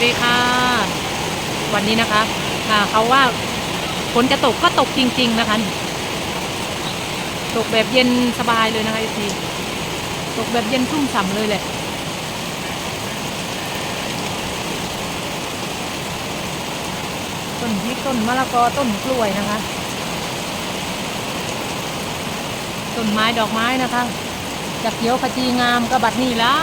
วัสดีค่ะ วันนี้นะคะอ่าเขาว่าฝนจะตกก็ตกจริง ๆ นะคะ ตกแบบเย็นสบายเลยนะคะทีตกแบบเย็นชุ่มฉ่ำเลยแหละต้นพริกต้นมะละกอต้นกล้วยนะคะต้นไม้ดอกไม้นะคะจากเขียวขจีงามกระบัดนี่ละ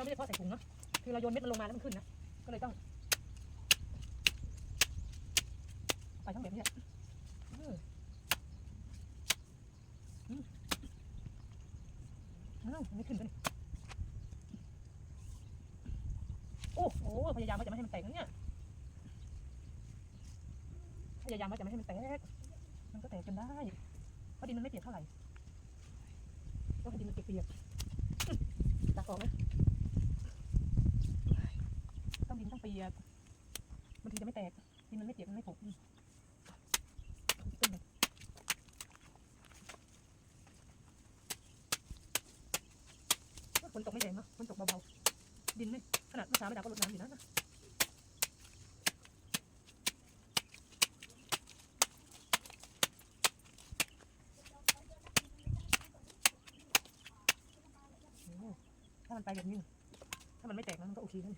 เราไม่ได้เพาะใส่ถุงเนาะคือเราโยนเม็ดมันลงมาแล้วมันขึ้นนะก็เลยต้องไปทั้งแบบนี้แหละเอออืมอ้าวไม่ขึ้นเลยโอ้โหพยายามว่าจะไม่ให้มันแตกนะเนี่ยพยายามว่าจะไม่ให้มันแตกมันก็แตกจนได้เพราะดินมันไม่เปียกเท่าไหร่เพราะดินมันเปียกๆตักออกนะต้อง ดินต้องเปียกบางทีจะไม่แตกดินมันไม่เปียกมันไม่ผุต้นเลยฝนตกไม่แรงเนาะฝนตกเบาๆดินไม่ขนาดเมื่อเช้าไม่ดาก็รดน้ำอยู่นะนะถ้ามันไปแบบนี้ ถ้ามันไม่แตกมันก็โอเคนะ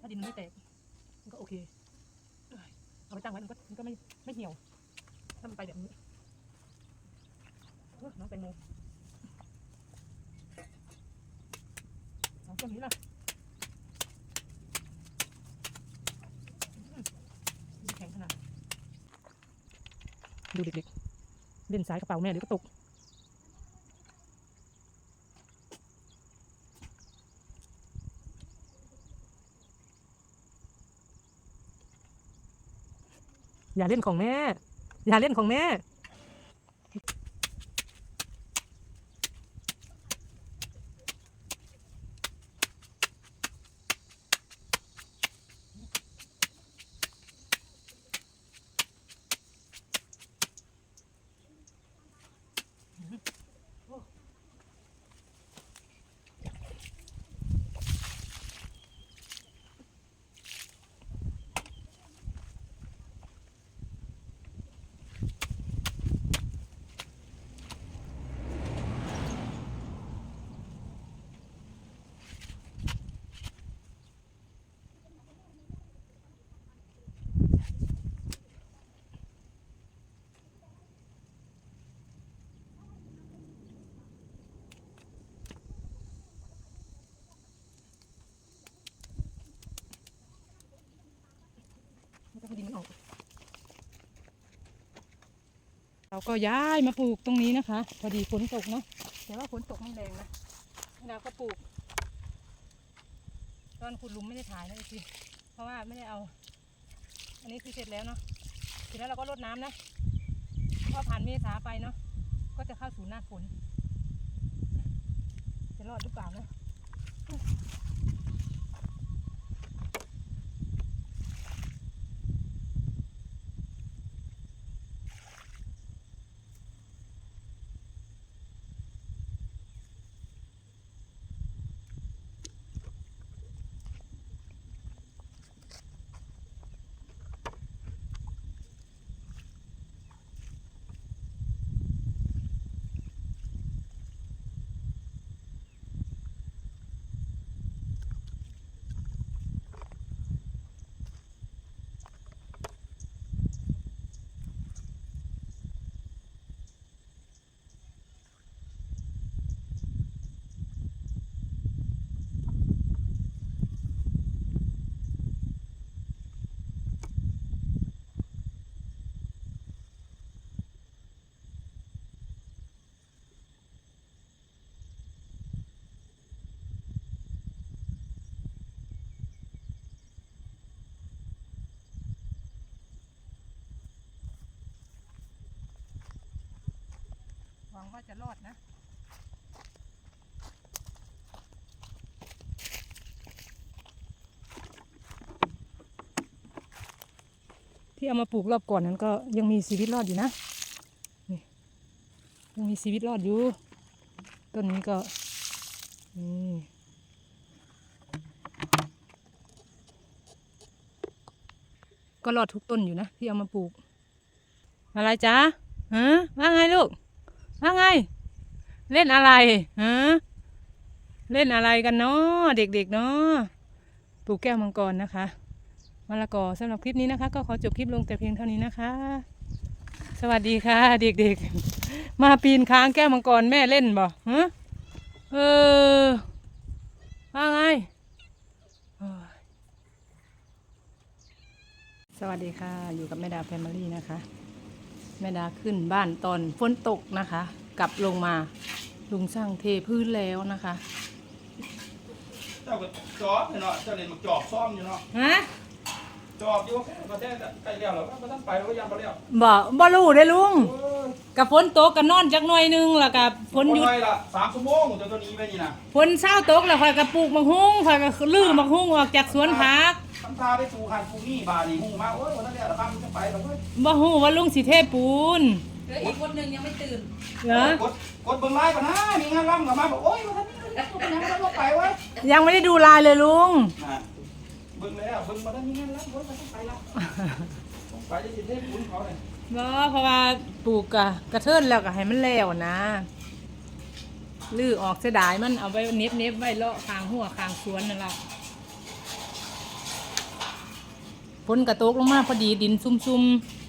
ถ้าดินมันไม่แตกมันก็โอเค เอาไปตั้งไว้มันก็มันก็ไม่ไม่เหี่ยว ถ้ามันไปแบบนี้เออน้องแตงโมเอาช่วงนี้นะแข็งขนาด ดูเด็กๆ เล่นสายกระเป๋าแม่เดี๋ยวก็ตก อย่าเล่นของแม่ อย่าเล่นของแม่ แล้วก็ให้ดินมันออก เราก็ย้ายมาปลูกตรงนี้นะคะ พอดีฝนตกเนาะแต่ว่าฝนตกไม่แรงนะเราก็ปลูก ตอนขุดหลุมไม่ได้ถ่ายนะพี่เพราะว่าไม่ได้เอา อันนี้คือเสร็จแล้วเนาะเสร็จแล้วเราก็รดน้ำนะพอผ่านเมษาไปเนาะก็จะเข้าสู่หน้าฝนจะรอดหรือเปล่านะ ว่าจะรอดนะที่เอามาปลูกรอบก่อนนั้นก็ยังมีชีวิตรอดอยู่นะนี่ยังมีชีวิตรอดอยู่ ต้นนี้ก็นี่ก็รอดทุกต้นอยู่นะที่เอามาปลูก อะไรจ๊ะฮะว่าไงลูก เล่นอะไรฮะเล่นอะไรกันเนาะเด็กๆเนาะปลูกแก้วมังกรนะคะมะละกอสำหรับคลิปนี้นะคะ ก็ขอจบคลิปลงแต่เพียงเท่านี้นะคะ สวัสดีค่ะ เด็กๆ มาปีนค้างแก้วมังกรแม่เล่นบ่ฮะเออว่าไงสวัสดีค่ะอยู่กับแม่ดาแฟมิลี่นะคะ แม่ดาขึ้นบ้านตอนฝนตกนะคะ กลับลงมา ลุงสร้างเทพื้นแล้วนะคะ เจ้าก็จอบเนาะเจ้าเล่นมักจอบซ่อมอยู่เนาะฮะจอบอยู่ก็แท้ใกล้แล้วแล้วก็ต้องไปแล้วก็ยังบ่แล้วบ่บ่รู้ได้อลุงเออกับฝนตกกับนอนจักหน่อยหนึงแล้วกับฝนหยุดบ่ไหวละ3ชั่วโมงเจ้าตัวนี้ไปนี่นะฝนเศร้าตกแล้วข่อยก็ปลูกมังหุงข่อยก็ลื้อมังหุงออกจากสวนผักทำพาไปสู่หันสู่นี่บาดนี่ฮู้มาโอ้ยวันนั้นแหละละบ้านมันจะไปแล้วเว้ยบ่ฮู้ว่าลุงสิเทปูนเห ลืออีกคนหนึ่งยังไม่ตื่นเหรอกดกดเบิ่งไลน์ก่อนนะมีงานร่ำกลับมาบอกโอ้ยวันนั้นนี่ตัวเป็นหยังบ่ต้องไปเว้ยยังไม่ได้ดูลายเลยลุง น่ะเบิ่งแล้วเบิ่งมาได้มีงานร่ำโอ้ยบ่ต้องไปละต้องไปจะสิเทพบุญเขาเลยบ่เพราะว่าปลูกกะกระเทินแล้วก็ให้มันแล้วนะลื้อออกเสียดายมันเอาไว้เน็บเน็บๆไว้เลาะข้างหัวข้างสวนนั่นล่ะฝนกระตกลงมาพอดีดินซุ่มๆ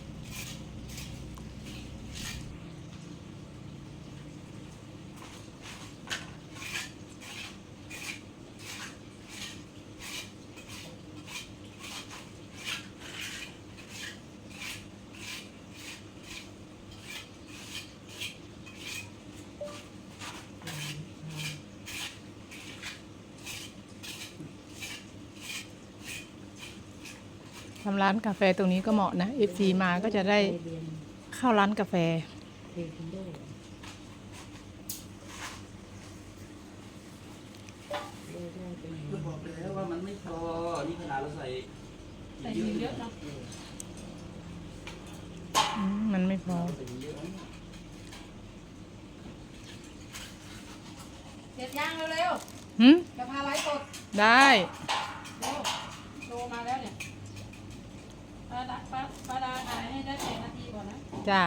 ทำร้านกาแฟตรงนี้ก็เหมาะนะ FC มาก็จะได้เข้าร้านกาแฟเพิ่นบอกแล้วว่ามันไม่พอ นี่ขนาดเราใส่แต่ยืนเยอะเนาะอืมมันไม่พอ ใส่เยอะนะเสร็จย่างเร็วหืมๆจะพาไลฟ์สด ได้ เร็วโทรมาแล้วเนี่ย ป้าดาป้าป้าดาถ่ายให้ได้แปดนาทีก่อนนะจ้า